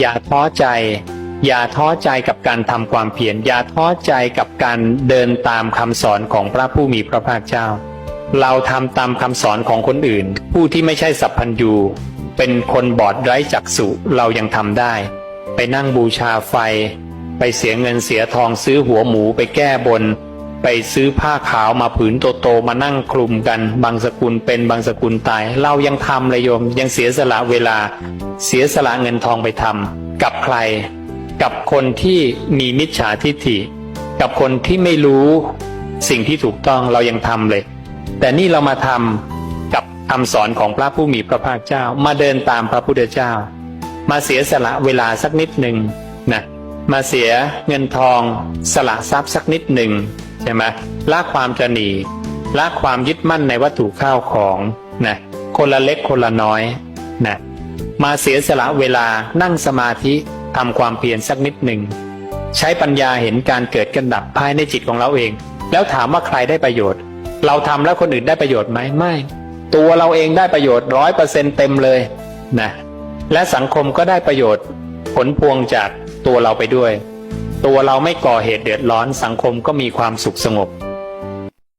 อย่าท้อใจ อย่าท้อใจกับการทำความเพียรอย่าท้อใจกับการเดินตามคำสอนของพระผู้มีพระภาคเจ้า เราทำตามคำสอนของคนอื่น ผู้ที่ไม่ใช่สัพพัญญูเป็นคนบอดไร้จักษุเรายังทำได้ ไปนั่งบูชาไฟ ไปเสียเงินเสียทองซื้อหัวหมูไปแก้บน ไปซื้อผ้าขาวมาผืนโตๆมานั่งคลุมกัน บางสกุลเป็นบางสกุลตาย เรายังทำเลยโยมยังเสียสละเวลา เสียสละเงินทองไปทำกับใคร กับคนที่มีมิจฉาทิฏฐิ กับคนที่ไม่รู้สิ่งที่ถูกต้องเรายังทำเลย แต่นี่เรามาทำกับคำสอนของพระผู้มีพระภาคเจ้า มาเดินตามพระพุทธเจ้า มาเสียสละเวลาสักนิดหนึ่งนะมาเสียเงินทองสละทรัพย์สักนิดหนึ่ง ช่ไหมละความตระหนีละความยึดมั่นในวัตถุข้าวของนะคนละเล็กคนละน้อยนะมาเสียสละเวลานั่งสมาธิทำความเพียรสักนิดหนึ่ง ใช้ปัญญาเห็นการเกิดกันดับภายในจิตของเราเอง แล้วถามว่าใครได้ประโยชน์ เราทำแล้วคนอื่นได้ประโยชน์ไหมไม่ ตัวเราเองได้ประโยชน์ร้อยเปอร์เซ็นเต็มเลยนะและสังคมก็ได้ประโยชน์ ผลพวงจากตัวเราไปด้วย ตัวเราไม่ก่อเหตุเดือดร้อนสังคมก็มีความสุขสงบ